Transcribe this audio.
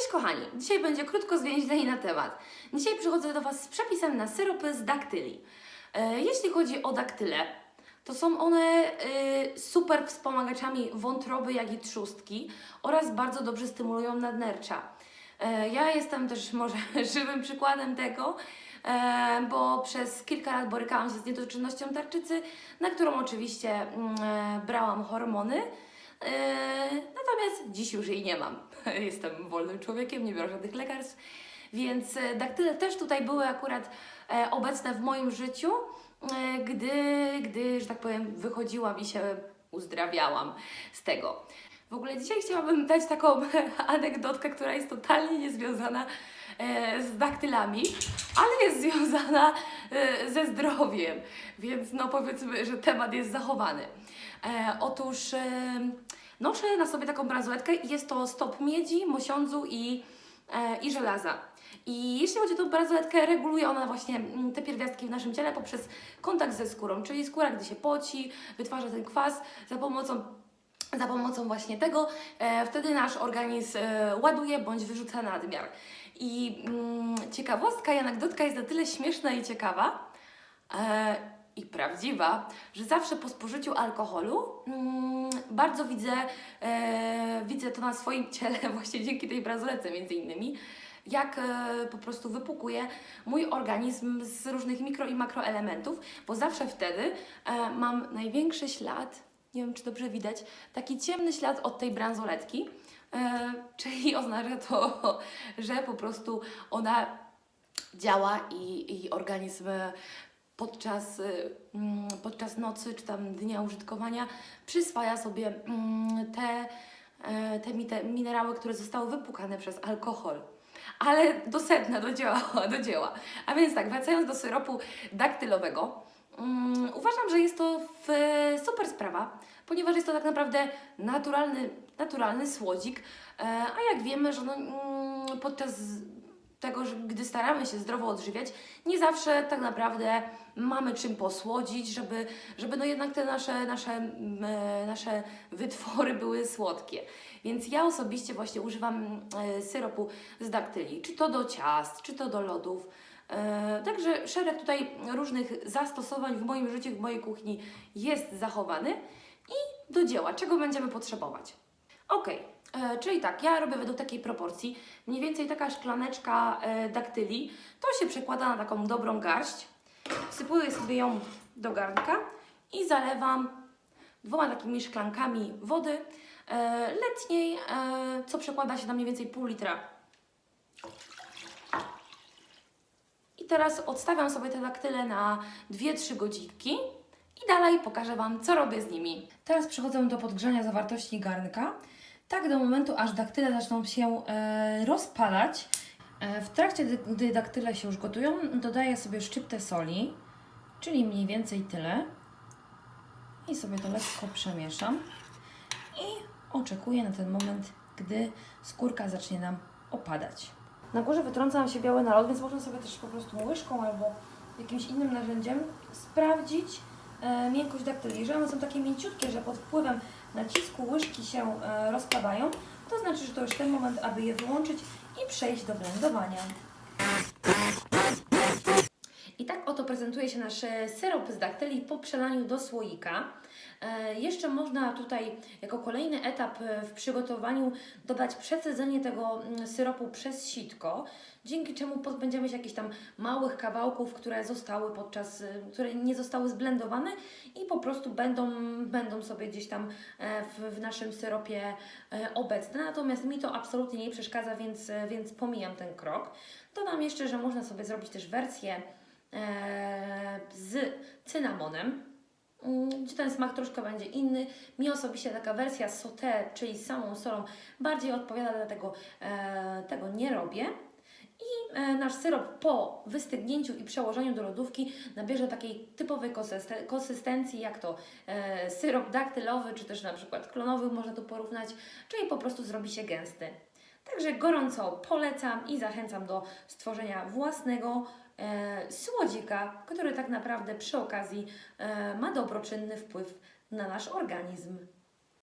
Cześć kochani, dzisiaj będzie krótko zwięźlej na temat. Dzisiaj przychodzę do Was z przepisem na syropy z daktyli. E, jeśli chodzi o daktyle, to są one e, super wspomagaczami wątroby, jak i trzustki oraz bardzo dobrze stymulują nadnercza. E, ja jestem też może żywym przykładem tego, e, bo przez kilka lat borykałam się z niedoczynnością tarczycy, na którą oczywiście mm, brałam hormony. Dziś już jej nie mam. Jestem wolnym człowiekiem, nie biorę żadnych lekarstw, więc e, daktyle też tutaj były akurat e, obecne w moim życiu, e, gdy, gdy, że tak powiem, wychodziłam i się uzdrawiałam z tego. W ogóle dzisiaj chciałabym dać taką anegdotkę, która jest totalnie niezwiązana z daktylami, ale jest związana ze zdrowiem, więc no powiedzmy, że temat jest zachowany. Otóż noszę na sobie taką bransoletkę i jest to stop miedzi, mosiądzu i, e, i żelaza. I jeśli chodzi o tą bransoletkę, reguluje ona właśnie mm, te pierwiastki w naszym ciele poprzez kontakt ze skórą, czyli skóra, gdy się poci, wytwarza ten kwas za pomocą za pomocą właśnie tego, e, wtedy nasz organizm e, ładuje bądź wyrzuca nadmiar. I mm, ciekawostka i anegdotka jest na tyle śmieszna i ciekawa e, i prawdziwa, że zawsze po spożyciu alkoholu mm, bardzo widzę, e, widzę to na swoim ciele właśnie dzięki tej bransoletce między innymi, jak e, po prostu wypukuje mój organizm z różnych mikro i makroelementów, bo zawsze wtedy e, mam największy ślad, nie wiem czy dobrze widać, taki ciemny ślad od tej bransoletki, e, czyli oznacza to, że po prostu ona działa i, i organizm podczas, y, mm, podczas nocy czy tam dnia użytkowania przyswaja sobie mm, te, e, te minerały, które zostały wypukane przez alkohol. Ale do sedna, do dzieła, do dzieła. A więc tak, wracając do syropu daktylowego, mm, uważam, że jest to super sprawa, ponieważ jest to tak naprawdę naturalny, naturalny słodzik, e, a jak wiemy, że no, podczas tego, że gdy staramy się zdrowo odżywiać, nie zawsze tak naprawdę mamy czym posłodzić, żeby, żeby no jednak te nasze, nasze, mm, e, nasze wytwory były słodkie. Więc ja osobiście właśnie używam e, syropu z daktyli, czy to do ciast, czy to do lodów. E, Także szereg tutaj różnych zastosowań w moim życiu, w mojej kuchni jest zachowany i do dzieła, czego będziemy potrzebować. Ok, e, czyli tak, ja robię według takiej proporcji. Mniej więcej taka szklaneczka e, daktyli, to się przekłada na taką dobrą garść. Wsypuję sobie ją do garnka i zalewam dwoma takimi szklankami wody e, letniej, co przekłada się na mniej więcej pół litra. I teraz odstawiam sobie te daktyle na 2-3 godzinki i dalej pokażę Wam, co robię z nimi. Teraz przechodzę do podgrzania zawartości garnka, tak do momentu, aż daktyle zaczną się e, rozpalać. E, w trakcie, gdy, daktyle się już gotują, dodaję sobie szczyptę soli, czyli mniej więcej tyle. I sobie to lekko przemieszam. I oczekuję na ten moment, gdy skórka zacznie nam opadać. Na górze wytrącam się biały nalot, więc można sobie też po prostu łyżką albo jakimś innym narzędziem sprawdzić e, miękkość daktyli. Jeżeli one są takie mięciutkie, że pod wpływem nacisku łyżki się e, rozpadają, to znaczy, że to już ten moment, aby je wyłączyć i przejść do blendowania. I tak oto prezentuje się nasz e, syrop z daktyli po przelaniu do słoika. E, jeszcze można tutaj jako kolejny etap e, w przygotowaniu dodać przecedzenie tego mm, syropu przez sitko, dzięki czemu pozbędziemy się jakichś tam małych kawałków, które zostały podczas, które nie zostały zblendowane i po prostu będą, będą sobie gdzieś tam w, w naszym syropie obecne. Natomiast mi to absolutnie nie przeszkadza, więc, więc pomijam ten krok. Dodam jeszcze, że można sobie zrobić też wersję z cynamonem, gdzie ten smak troszkę będzie inny. Mi osobiście taka wersja sauté, czyli z samą solą, bardziej odpowiada, dlatego e, tego nie robię. I e, nasz syrop po wystygnięciu i przełożeniu do lodówki nabierze takiej typowej konsyste- konsystencji, jak to e, syrop daktylowy, czy też na przykład klonowy można tu porównać, czyli po prostu zrobi się gęsty. Także gorąco polecam i zachęcam do stworzenia własnego e, słodzika, który tak naprawdę przy okazji e, ma dobroczynny wpływ na nasz organizm.